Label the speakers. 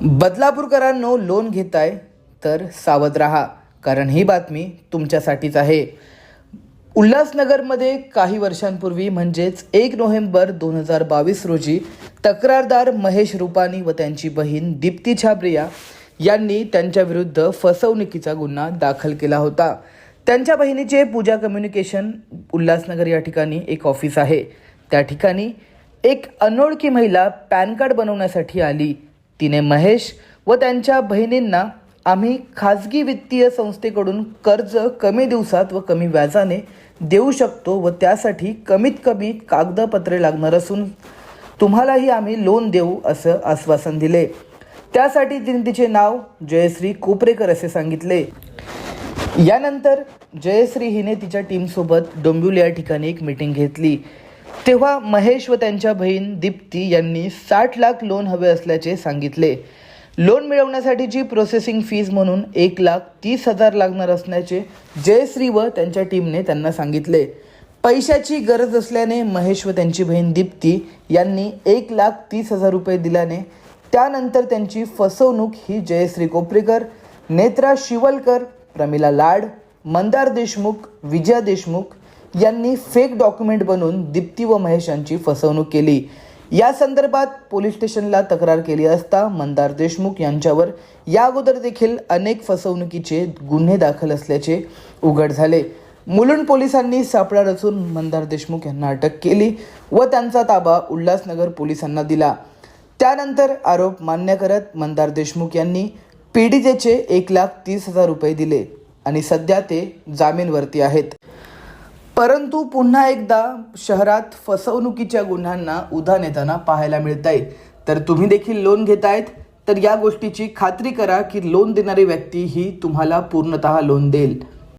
Speaker 1: बदलापूरकरांनो loan घेताय तर सावध राहा कारण ही बातमी तुमच्यासाठीच आहे. उल्हासनगरमध्ये काही वर्षांपूर्वी म्हणजेच एक नोव्हेंबर दोन हजार बावीस रोजी तक्रारदार महेश रुपानी व त्यांची बहीण दीप्ती छाबरिया यांनी त्यांच्या विरुद्ध फसवणुकीचा गुन्हा दाखल केला होता. त्यांच्या बहिणीचे पूजा कम्युनिकेशन उल्हासनगर या ठिकाणी एक ऑफिस आहे. त्या ठिकाणी एक अनोळखी महिला पॅन कार्ड बनवण्यासाठी आली. तिने महेश व त्यांच्या बहिणींना आम्ही खाजगी वित्तीय संस्थेकडून कर्ज कमी दिवसात व कमी व्याजाने देऊ शकतो व त्यासाठी कमीत कमी कागदपत्रे लागणार असून तुम्हालाही आम्ही लोन देऊ असं आश्वासन दिले. त्यासाठी तिने तिचे नाव जयश्री कोपरेकर असे सांगितले. यानंतर जयश्री हिने तिच्या टीमसोबत डोंबिवली या ठिकाणी एक मीटिंग घेतली. तेव्हा महेश व त्यांच्या बहीण दीप्ती यांनी साठ लाख लोन हवे असल्याचे सांगितले. लोन मिळवण्यासाठीची प्रोसेसिंग फीज म्हणून एक लाख तीस हजार लागणार असल्याचे जयश्री व त्यांच्या टीमने त्यांना सांगितले. पैशाची गरज असल्याने महेश व त्यांची बहीण दीप्ती यांनी एक लाख तीस हजार रुपये दिल्याने त्यानंतर त्यांची फसवणूक ही जयश्री कोपरेकर नेत्रा शिवलकर प्रमिला लाड मंदार देशमुख विजया देशमुख यांनी फेक डॉक्युमेंट बनवून दीप्ती व महेश यांची फसवणूक केली. या संदर्भात पोलीस स्टेशनला तक्रार केली असता मंदार देशमुख यांच्यावर या अगोदर देखील अनेक फसवणुकीचे गुन्हे दाखल असल्याचे उघड झाले. मुलुंड पोलिसांनी सापळा रचून मंदार देशमुख यांना अटक केली व त्यांचा ताबा उल्हासनगर पोलिसांना दिला. त्यानंतर आरोप मान्य करत मंदार देशमुख यांनी पीडितेचे एक लाख तीस हजार रुपये दिले आणि सध्या ते जामीनवरती आहेत. परंतु पुन्हा एकदा शहरात फसवणुकीच्या गुन्ह्यांना उधाण येताना पाहायला मिळत आहे तर तुम्ही देखील लोन घेतायत. तर या गोष्टीची खात्री करा की लोन देणारी व्यक्ती ही तुम्हाला पूर्णतः लोन देईल.